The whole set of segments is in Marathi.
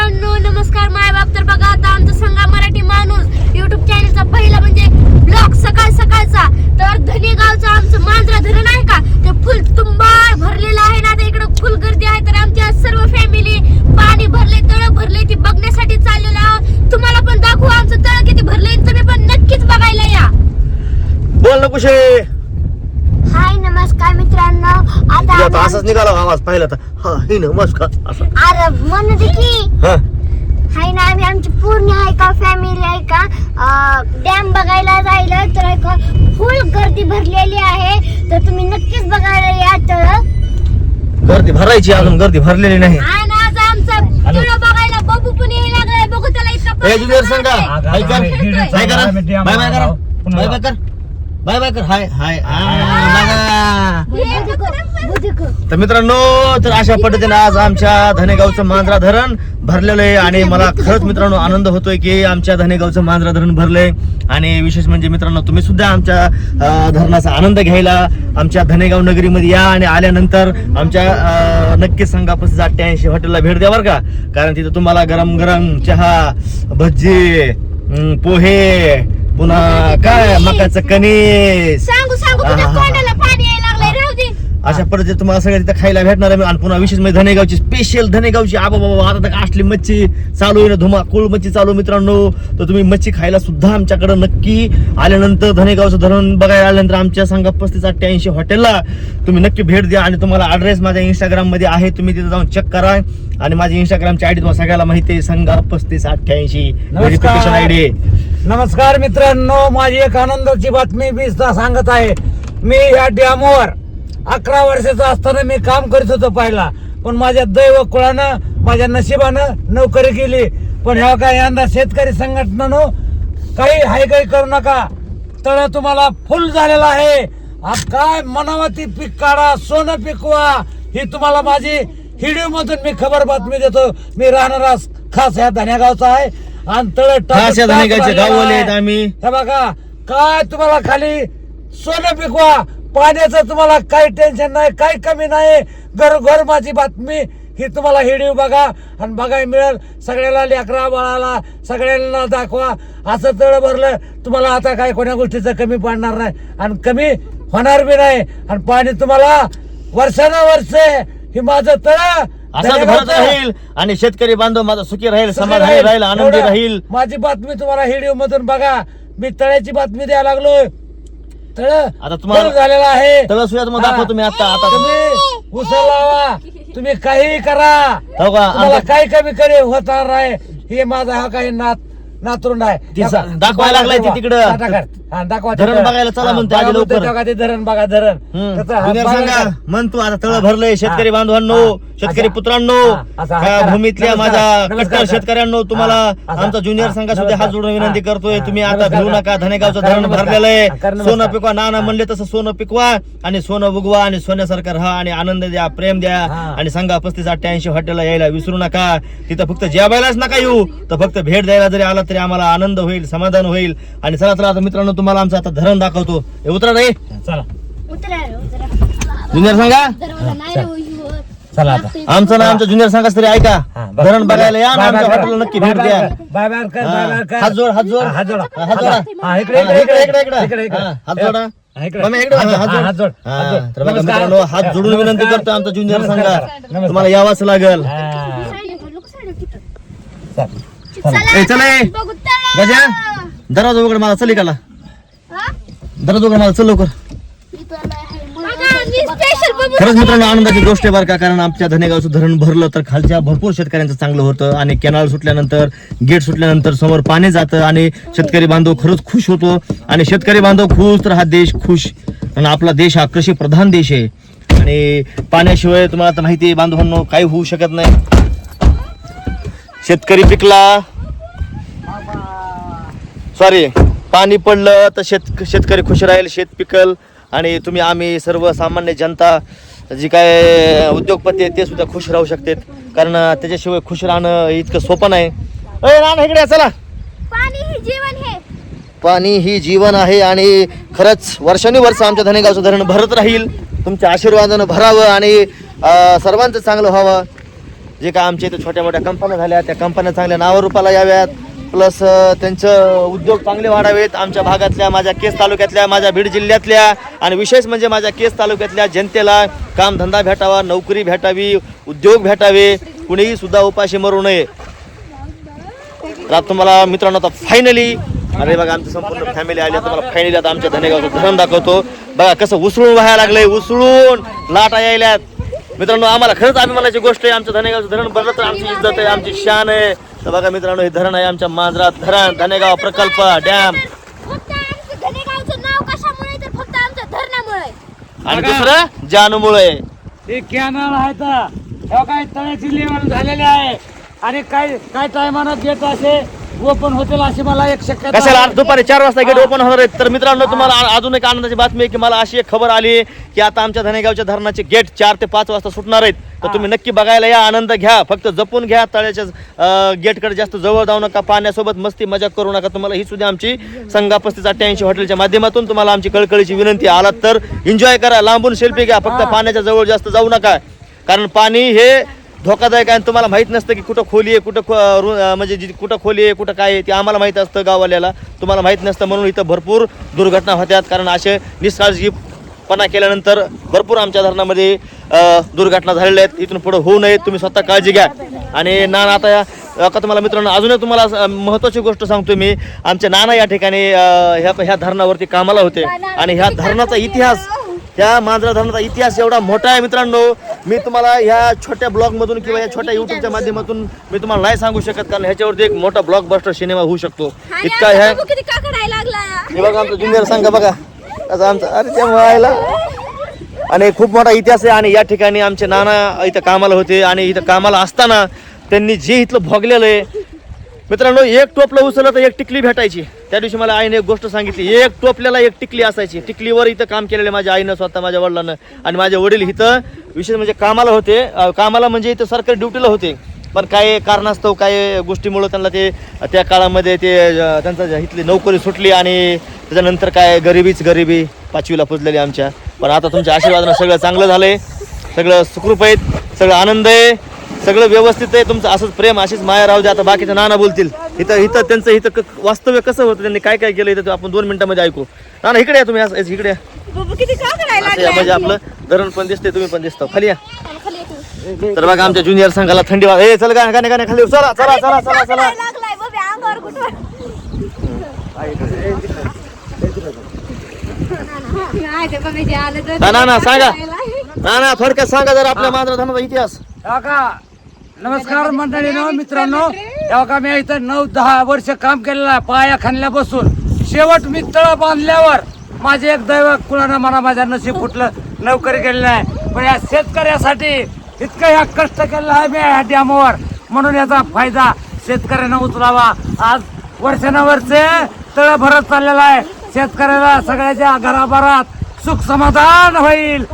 मित्रांनो नमस्कार. माय बाप तर बघा आता आमचा सांगा मराठी माणूस युट्यूब चॅनलचा पहिला म्हणजे ब्लॉग सकाळ सकाळचा. तर धनी गावचा आमचं मांजरा धरण आहे का? ते फुल तुंबाळ भरलेलं आहे ना आता इकडं फुल गर्दी आहे. तर आमच्या सर्व फॅमिली पाणी भरले तळ भरले ती बघण्यासाठी चाललेलो आहोत. तुम्हाला पण दाखवू आमचं तळ किती भरले तुम्ही पण नक्कीच बघायला या. बोल ना कुशे. नमस्कार मित्रांनो. आता असाच निघाला आवाज पाहिला तर. हा हे नमस्कार असं. अरे म्हणू दे की. हा. हाय ना आम्ही आमची पूर्ण आहे का फॅमिली आहे का? डॅम बघायला जायला तर आहे का फुल गर्दी भरलेली आहे. तर तुम्ही नक्कीच बघायला या तळ गर्दी भरायची अजून गर्दी भरलेली नाही. आणि आज आमचा तळ बघायला बबू पण यायला लागलाय बघू त्याला इतका ए जुनियर सांगा. पाणी हाय कर. खेळतोय. हाय करा. बाय बाय करा. बाय बाय कर. बाय बाय कर. Hi hi. तर मित्रांनो तर अशा पद्धतीने आज आमच्या धनेगावचं मांजरा धरण भरलेलं आहे आणि मला खरंच मित्रांनो आनंद होतोय की आमच्या धनेगावचं मांजरा धरण भरलंय. आणि विशेष म्हणजे मित्रांनो तुम्ही सुद्धा आमच्या धरणाचा आनंद घ्यायला आमच्या धनेगाव नगरीमध्ये या आणि आल्यानंतर आमच्या अं, नक्कीच सांगा पस्तीस अठ्ठ्याऐंशी हॉटेलला भेट द्या बरं का? कारण तिथे तुम्हाला गरम गरम चहा भजी अं, पोहे पुन्हा काय मकाचं कणीस सांगू सांगू तुझ्या. तोंडाला पाणी यायला लागलंय राहू दे अशा पद्धतीने तुम्हाला सगळं तिथं खायला भेटणार आहे. आणि पुन्हा विशेष म्हणजे धनेगावची स्पेशल धनेगावची आबा बाबा आता तर असली मच्छी चालू आहे ना धुमाकूळ मच्छी चालू मित्रांनो. तर तुम्ही मच्छी खायला सुद्धा आमच्याकडे नक्की आल्यानंतर धनेगावचं धरण बघायला आल्यानंतर आमच्या संघ पस्तीस अठ्ठ्याऐंशी हॉटेलला तुम्ही नक्की भेट द्या. आणि तुम्हाला ऍड्रेस माझ्या इंस्टाग्राममध्ये आहे. तुम्ही तिथे जाऊन चेक करा. आणि माझी इंस्टाग्रामची आयडी तुम्हाला सगळ्याला माहिती आहे. संघ पस्तीस अठ्ठ्याऐंशी व्हेरिफिकेशन आयडी नमस्कार मित्रांनो माझी एक आनंदाची बातमी मी सांगत आहे. मी या डॅमवर अकरा वर्षाचा असताना मी काम करीत होतो पहिला पण माझ्या दैव कुळानं माझ्या नशिबानं नोकरी केली. पण ह्या काय यंदा शेतकरी संघटनेनं काही हाय काही करू नका. तळ तुम्हाला फुल झालेला आहे. काय मनावती पीक काढा सोनं पिकवा ही तुम्हाला माझी हिडिओ मधून मी खबर बातमी देतो. मी राहणारा खास ह्या धन्यागावचा आहे. आणि तळ या आहेत आम्ही. हे बघा काय तुम्हाला खाली सोनं पिकवा पाण्याचं तुम्हाला काही टेन्शन नाही काही कमी नाही. घर घर माझी बातमी. ही तुम्हाला हिडीव बघा. आणि बघायला मिळेल. सगळ्याला लेकरा बाळाला सगळ्यांना दाखवा. असं तळ भरलं तुम्हाला आता काय कोण्या गोष्टीचं कमी पडणार नाही. आणि कमी होणार बी नाही. आणि पाणी तुम्हाला वर्षानुवर्ष हे माझं तळ. असंच भरत राहील आणि शेतकरी बांधव माझा सुखी राहील समाधानी राहील. आनंदी राहील. माझी बातमी तुम्हाला हिडिओ मधून बघा. मी तळ्याची बातमी द्यायला लागलोय. तळ आता तुम्हाला- झालेला आहे तळ सुद्धा तुम्हाला हा. दाखवतो मी आता आता तुम्ही उचल लावा तुम्ही काही करा हो का? तुम्हाला आमच्या- काही कमी करे होणार नाही हे माझा हा काही नात नातरुंड आहे दाखवायला लागलाय ती तिकडं. टाटा कर. हा, दाखवा धरण. बघायला चला हा, म्हणते बघा आधी म्हणते लवकर. तेव्हा ते धरण बघा धरण. त्याचं बघा सांगा का? म्हण तू आता तळ. भरलंय शेतकरी हा. बांधवांनो हा. शेतकरी असं- पुत्रांनो हा. असं हात त्या करा. भूमीतल्या नमस्कार. माझ्या नमस्कार. कट्टर शेतकऱ्यांनो तुम्हाला हा. असं. आमचा ज्युनियर हा. संघ सुद्धा नमस्कार. हात जोडून विनंती हा. करतोय हा. तुम्ही आता नमस्कार. भिवू नका धनेगावचं हा. धरण नमस्कार. भरलेलं हा. आहे कर नमस्कार. सोनं पिकवा नाना हा. म्हणले तसं सोनं पिकवा आणि सोनं बुगवा आणि सोन्यासारखं राहा आणि आनंद द्या प्रेम द्या हा. आणि सांगा पस्तीस अठ्ठ्याऐंशी हॉटेलला यायला विसरू नका तिथं फक्त जेवायलाच नका येऊ तर फक्त भेट द्यायला जरी आला तरी आम्हाला आनंद होईल समाधान होईल आणि चला चला आता मित्रांनो तुम्हाला आमचं आता धरण दाखवतो हे उतरा रे चला उतरा रे, उतरा. ज्युनियर सांगा नाही. चला आता आमचं ना आमचं ज्युनियर सांगा तरी ऐका. धरण बघायला या ना आमच्या बाय हॉटेलला नक्की भेट द्या बाय बाय कर बाय बाय कर हात जोड हात जोड हा, हात जोडा हा, हात जोडा हा, इकडे हा, इकडे इकडे इकडे इकडे इकडे इकडे हा, हात जोडा हा, इकडे. मम्मी, इकडे, हात हा, जोड, हात हा, हात जोड. जोड, हात हा, जोड. तर बघा नमस्कार. मित्रांनो हात जोडून विनंती. करतो आमचा नमस्कार. सांगा नमस्कार. तुम्हाला यावंच लागेल हा. चल. ए, ए. गजा दरवाजा उघड मला चल इकडला दरवाजा उघड मला चल लवकर. खरंच मित्रांनो आनंदाची गोष्ट आहे बरं का कारण आमच्या धनेगावचं धरण भरलं तर खालच्या भरपूर शेतकऱ्यांचं चांगलं होतं आणि कॅनल सुटल्यानंतर गेट सुटल्यानंतर समोर पाणी जातं आणि शेतकरी बांधव खरंच खुश होतो. आणि शेतकरी बांधव खुश तर हा देश खुश. आणि आपला देश हा कृषी प्रधान देश आहे. आणि पाण्याशिवाय तुम्हाला आता माहिती आहे बांधवांनो काही होऊ शकत नाही. शेतकरी पिकला. सॉरी पाणी पडलं तर शेत शेतकरी खुश राहील शेत पिकल. आणि तुम्ही आम्ही सर्व सामान्य जनता जी काय उद्योगपती आहेत ते सुद्धा खुश राहू शकतात. कारण त्याच्याशिवाय खुश राहणं इतकं सोपं नाही. अय राणा इकडे चला. पाणी हे जीवन आहे आणि खरंच वर्षानुवर्ष आमच्या धनेगावचं धरण भरत राहील. तुमच्या आशीर्वादानं भरावं आणि सर्वांचं चांगलं व्हावं. जे काय आमच्या इथे छोट्या मोठ्या कंपन्या झाल्या त्या कंपन्या चांगल्या नावारूपाला याव्यात. प्लस त्यांचं उद्योग चांगले वाढावेत. आमच्या भागातल्या माझ्या केस तालुक्यातल्या माझ्या बीड जिल्ह्यातल्या आणि विशेष म्हणजे माझ्या केस तालुक्यातल्या जनतेला कामधंदा भेटावा नोकरी भेटावी उद्योग भेटावे कुणीही सुद्धा उपाशी मरू नये. तर आता तुम्हाला मित्रांनो आता फायनली अरे बघा आमची संपूर्ण फॅमिली आली. आता फायनली आता आमच्या धनेगावचं धरण दाखवतो. बघा कसं उसळून व्हायला लागलंय उसळून लाटा यायल्यात. मित्रांनो आम्हाला खरंच अभिमानाची गोष्ट आहे आमचं धनेगावचं धरण बरं तर आमची इज्जत आहे आमची शान आहे. तर बघा मित्रांनो हे धरण आहे आमच्या मांजरात. धरण धनेगाव प्रकल्प डॅम. फक्त आमचं धनेगावचं नाव कशामुळे तर फक्त आमच्या धरणामुळे? आणि. दुसरं जानूमुळे. हे कॅनल आहे तर. तेव्हा काय तळ्याची लेवल झालेली आहे. आणि काय काय टायमानं गेट असे ओपन होतील अशी मला एक शक्यता कशाला. आज दुपारी चार वाजता गेट ओपन होणार आहेत. तर मित्रांनो तुम्हाला आ- अजून एक आनंदाची बातमी आहे की मला अशी एक खबर आली की आता आमच्या धनेगावच्या धरणाचे गेट चार ते पाच वाजता सुटणार आहेत. तर तुम्ही नक्की बघायला या आनंद घ्या. फक्त जपून घ्या तळ्याच्या गेटकडे जास्त जवळ जाऊ नका. पाण्यासोबत मस्ती मजा करू नका. तुम्हाला ही सुद्धा आमची संघा पस्तीस अठ्ठ्याऐंशी हॉटेलच्या माध्यमातून तुम्हाला आमची कळकळीची विनंती आहे. आलात तर एन्जॉय करा. लांबून सेल्फी घ्या. फक्त पाण्याच्या जवळ जास्त जाऊ नका. कारण पाणी हे धोकादायक आहे आणि तुम्हाला माहीत नसतं की कुठं खोली आहे कुठं खो- रु- म्हणजे जी कुठं खोली आहे कुठं काय आहे ते आम्हाला माहीत असतं गाववाल्याला. तुम्हाला माहीत नसतं म्हणून इथं भरपूर दुर्घटना होत्यात कारण असे निष्काळजीपणा केल्यानंतर भरपूर आमच्या धरणामध्ये दुर्घटना झालेल्या आहेत. इथून पुढं होऊ नयेत. तुम्ही स्वतः काळजी घ्या. आणि ना आता या- आता तुम्हाला मित्रांनो अजूनही तुम्हाला असं, महत्त्वाची गोष्ट सांगतो मी. आमचे नाना या ठिकाणी ह्या ह्या धरणावरती कामाला होते. आणि ह्या धरणाचा इतिहास त्या मांजरा धरणाचा इतिहास एवढा मोठा आहे मित्रांनो. मी तुम्हाला ह्या छोट्या ब्लॉग मधून किंवा या छोट्या युट्यूबच्या माध्यमातून मी तुम्हाला नाही सांगू शकत कारण ह्याच्यावरती एक मोठा ब्लॉकबस्टर सिनेमा होऊ शकतो. इतका ह्या हे बघा आमचं ज्युनियर सांगा बघा. असं आमचं अरे त्या व्हायला आणि खूप मोठा इतिहास आहे आणि या ठिकाणी आमचे नाना इथं कामाला होते आणि इथं कामाला असताना त्यांनी जे इथलं भोगलेलं आहे. मित्रांनो एक टोपलं उचललं तर एक टिकली भेटायची. त्या दिवशी मला आईने एक गोष्ट सांगितली. एक टोपल्याला एक टिकली असायची. टिकलीवर इथं काम केलेलं माझ्या आईनं स्वतः माझ्या वडिलांना. आणि माझे वडील इथं विशेष म्हणजे कामाला होते. कामाला म्हणजे इथं सरकारी ड्युटीला होते. पण काय कारणास्तव काय गोष्टीमुळं त्यांना ते त्या काळामध्ये ते त्यांचा त्यांचं इथली नोकरी सुटली आणि त्याच्यानंतर काय गरिबीच गरिबी पाचवीला पुजलेली आमच्या. पण आता तुमच्या आशीर्वादानं सगळं चांगलं झालंय. सगळं सुखरूप आहेत. सगळं आनंद आहे. सगळं व्यवस्थित आहे. तुमचं असंच प्रेम अशीच माया राहू दे आता बाकीचं नाना बोलतील. इथं इथं त्यांचं इथं क- वास्तव्य कसं होतं? त्यांनी काय काय केलं? इथं ते आपण दोन मिनिटांमध्ये ऐकू. नाना इकडे या तुम्ही असं- इकडे या. बघू किती काकडायला असं या, म्हणजे आपलं धरण पण दिसते तुम्ही पण दिसता. खाली या. तर बघा आमच्या ज्युनियर संघाला थंडी वाज ए चल गाणे गाणे गाणे खाली चला चला चला चला चला. लागलाय बघ अंगावर कुठं? ना ना ना सांगा. ना ना थोडक्यात सांगा जर आपल्या मांजरा धर्माचा इतिहास. काका नमस्कार मंडळीनो मित्रांनो. का मी इथं नऊ दहा वर्ष काम केलेलं आहे पाया खाणल्यापासून शेवट मी तळ बांधल्यावर माझे एक दैव कुणाला मला माझ्या नशीब फुटलं नोकरी केलेलं आहे. पण या शेतकऱ्यासाठी इतकं ह्या कष्ट केलेलं आहे मी ह्या डॅमवर. म्हणून याचा फायदा शेतकऱ्यांना उचलावा. आज वर्षानुवर्षे तळ भरत चाललेला आहे. शेतकऱ्याला सगळ्याच्या घराभरात सुख समाधान होईल.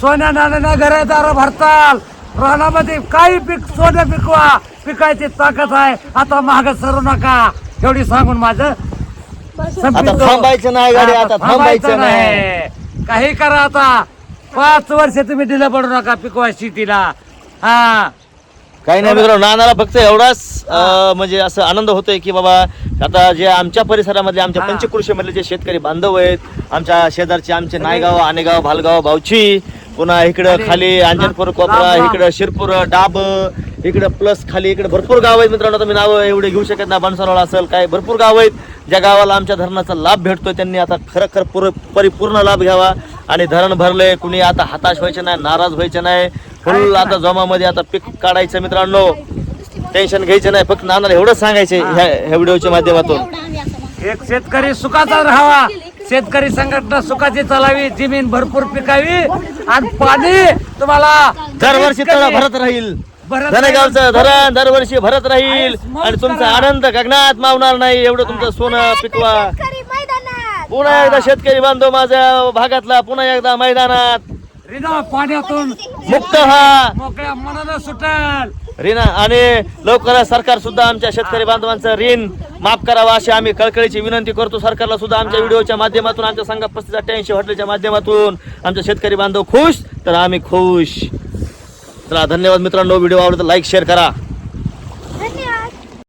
सोन्या नाण्यानं घरदार भरताल. रानामध्ये काही पीक सोनं पिकवा. पिकायची ताकद आहे. आता माग सरू नका. एवढी सांगून माझं. थांबायचं नाही गाडी, आता थांबायचं नाही. काही करा आता. पाच वर्ष तुम्ही दिलं पडू नका पिकवा शेतीला. हा. काही नाही मित्रांनो नानाला फक्त एवढाच म्हणजे असं आनंद होतोय की बाबा आता जे आमच्या परिसरामधले आमच्या. पंचकृषीमधले जे शेतकरी बांधव आहेत आमच्या शेजारचे आमचे नायगाव आनेगाव भालगाव भावची पुन्हा इकडं खाली अंजनपूर कोपरा इकडं शिरपूर डाब इकडं प्लस खाली इकडे भरपूर गाव आहेत मित्रांनो तुम्ही नावं एवढे घेऊ शकत ना बनसरोळा असेल काय भरपूर गाव आहेत. ज्या गावाला आमच्या धरणाचा लाभ भेटतोय त्यांनी आता खरं पुर परिपूर्ण लाभ घ्यावा आणि धरण भरले. कुणी आता हताश व्हायचे नाही नाराज व्हायचे नाही. फुल आता जमामध्ये आता पीक काढायचं मित्रांनो. टेन्शन घ्यायचं नाही फक्त नानाला एवढंच सांगायचे ह्या व्हिडिओच्या माध्यमातून. एक शेतकरी सुखाचा राहावा. शेतकरी संघटना सुखाची चालावी जमीन भरपूर पिकावी आणि पाणी तुम्हाला दरवर्षी तळ भरत राहील. धनेगावचं धरण दरवर्षी भरत राहील. आणि तुमचा आनंद गगनात मावणार नाही एवढं तुमचं सोनं पिकवा. शेतकरी मैदानात. पुन्हा एकदा शेतकरी बांधव माझ्या भागातला पुन्हा एकदा मैदानात. रिना पाण्यातून मुक्त हा मोकळ्या मनानं सुटल. ऋण आणि लवकरच सरकार सुद्धा आमच्या शेतकरी बांधवांचं ऋण माफ करावं अशी आम्ही कळकळीची विनंती करतो. सरकारला सुद्धा आमच्या व्हिडिओच्या माध्यमातून आमच्या संघ पस्तीस अठ्ठ्याऐंशी हॉटेलच्या माध्यमातून आमच्या शेतकरी बांधव खुश तर आम्ही खुश. चला धन्यवाद मित्रांनो. व्हिडिओ आवडला लाईक शेअर करा.